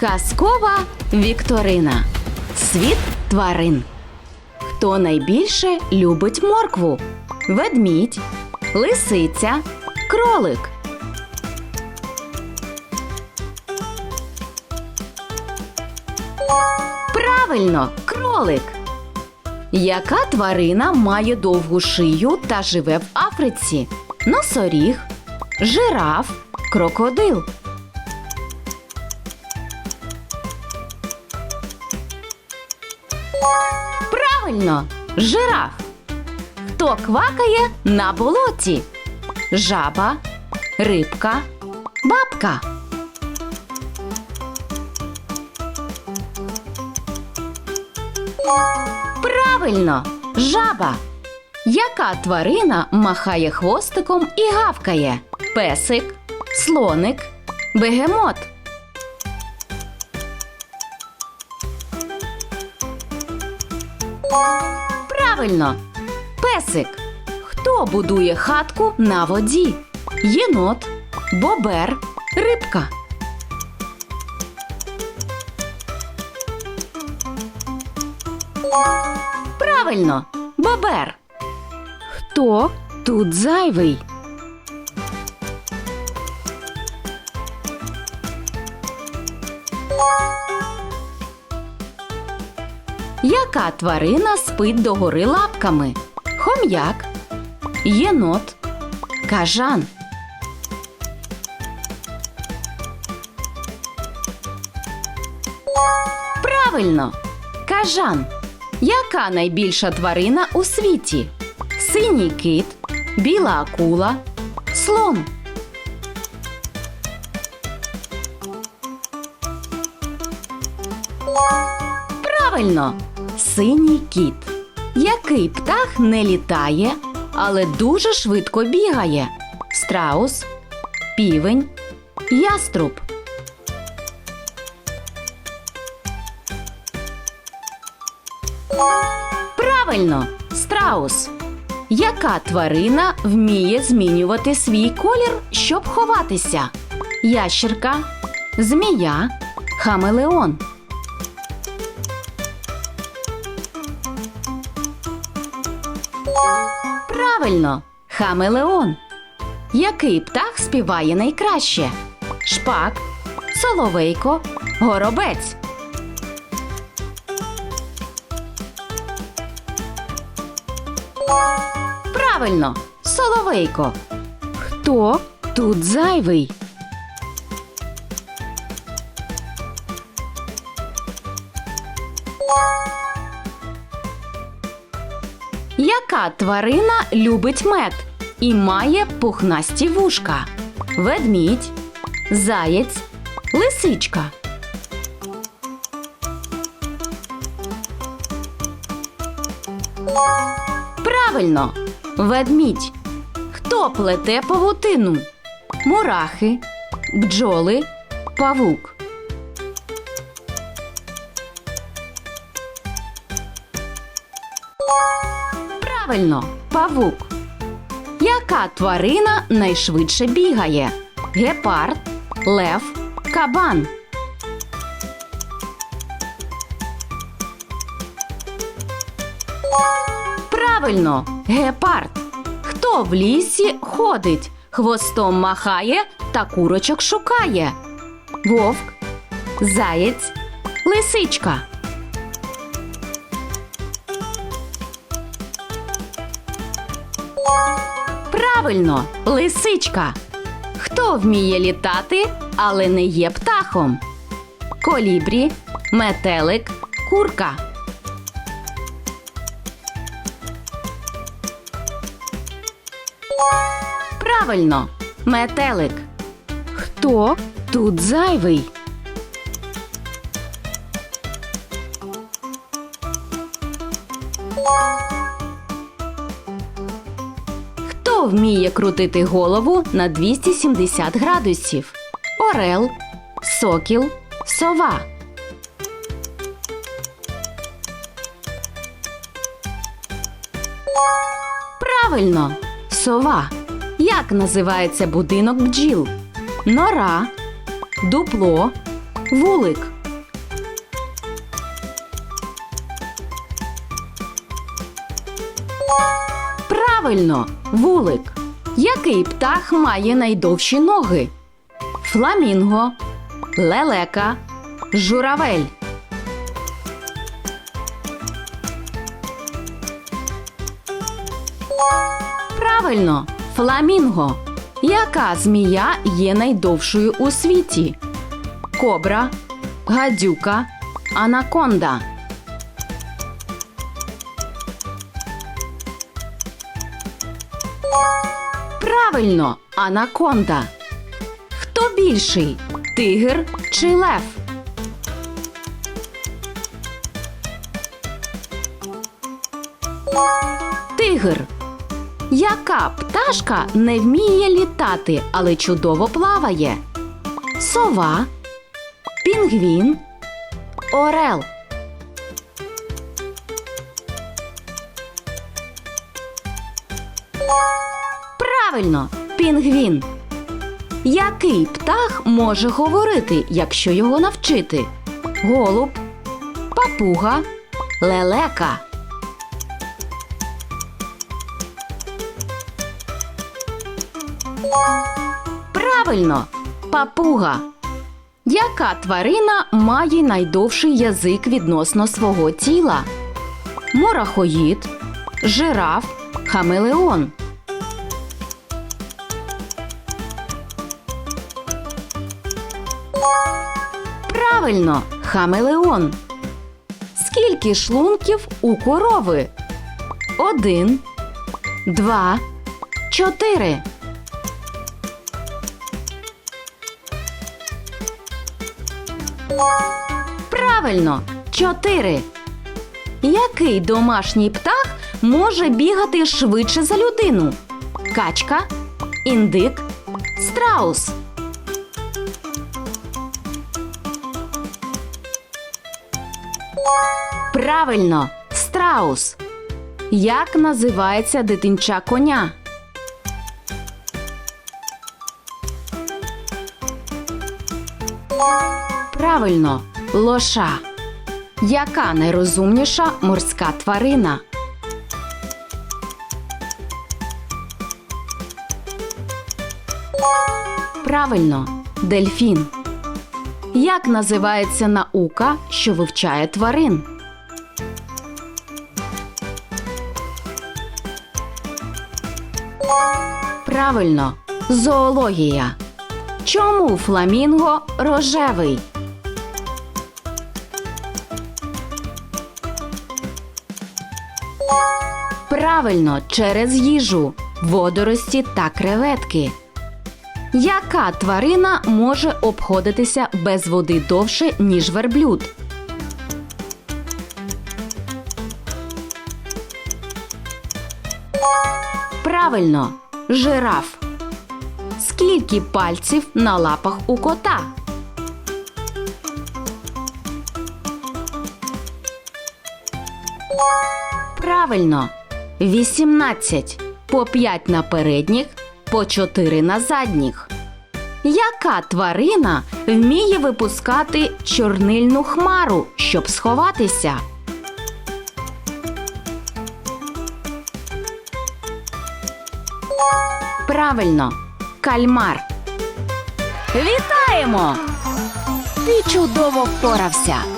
Казкова Вікторина. Світ тварин. Хто найбільше любить моркву? Ведмідь, лисиця, кролик. Правильно, кролик. Яка тварина має довгу шию та живе в Африці? Носоріг, жираф, крокодил. Правильно, жираф. Хто квакає на болоті? Жаба, рибка, бабка. Правильно, жаба. Яка тварина махає хвостиком і гавкає? Песик, слоник, бегемот. Правильно, песик. Хто будує хатку на воді? Єнот, бобер, рибка. Правильно, бобер. Хто тут зайвий? Яка тварина спить догори лапками? Хом'як, єнот, кажан. Правильно, кажан. Яка найбільша тварина у світі? Синій кит, біла акула, слон. Правильно, синій кіт. Який птах не літає, але дуже швидко бігає? Страус, півень, яструб. Правильно, страус. Яка тварина вміє змінювати свій колір, щоб ховатися? Ящерка, змія, хамелеон. Правильно, хамелеон. Який птах співає найкраще? Шпак, соловейко, горобець. Правильно, соловейко. Хто тут зайвий? Яка тварина любить мед і має пухнасті вушка? Ведмідь, заєць, лисичка. Правильно, ведмідь. Хто плете павутину? Мурахи, бджоли, павук. Правильно, павук. Яка тварина найшвидше бігає? Гепард, лев, кабан. Правильно, гепард. Хто в лісі ходить, хвостом махає та курочок шукає? Вовк, заєць, лисичка. Правильно, лисичка. Хто вміє літати, але не є птахом? Колібрі, метелик, курка. Правильно, метелик. Хто тут зайвий? Хто вміє крутити голову на 270 градусів? Орел, сокіл, сова. Правильно, сова. Як називається будинок бджіл? Нора, дупло, Вулик. Правильно, вулик. Який птах має найдовші ноги? Фламінго, лелека, журавель. Правильно, фламінго. Яка змія є найдовшою у світі? Кобра, гадюка, анаконда. Правильно, анаконда. Хто більший? Тигр чи лев? Тигр. Яка пташка не вміє літати, але чудово плаває? Сова, пінгвін, орел. Правильно, пінгвін. Який птах може говорити, якщо його навчити? Голуб, папуга, лелека. Правильно, папуга. Яка тварина має найдовший язик відносно свого тіла? Мурахоїд, жираф, хамелеон. Правильно, хамелеон. Скільки шлунків у корови? Один, два, чотири. Правильно, чотири. Який домашній птах може бігати швидше за людину? Качка, індик, страус. Правильно, страус. Як називається дитинча коня? Правильно, лоша. Яка найрозумніша морська тварина? Правильно, дельфін. Як називається наука, що вивчає тварин? Правильно, зоологія. Чому фламінго рожевий? Правильно, через їжу, водорості та креветки. Яка тварина може обходитися без води довше, ніж верблюд? Правильно, жираф. Скільки пальців на лапах у кота? Правильно, 18. По 5 на передніх, по 4 на задніх. Яка тварина вміє випускати чорнильну хмару, щоб сховатися? Правильно, кальмар. Вітаємо! Ти чудово впорався!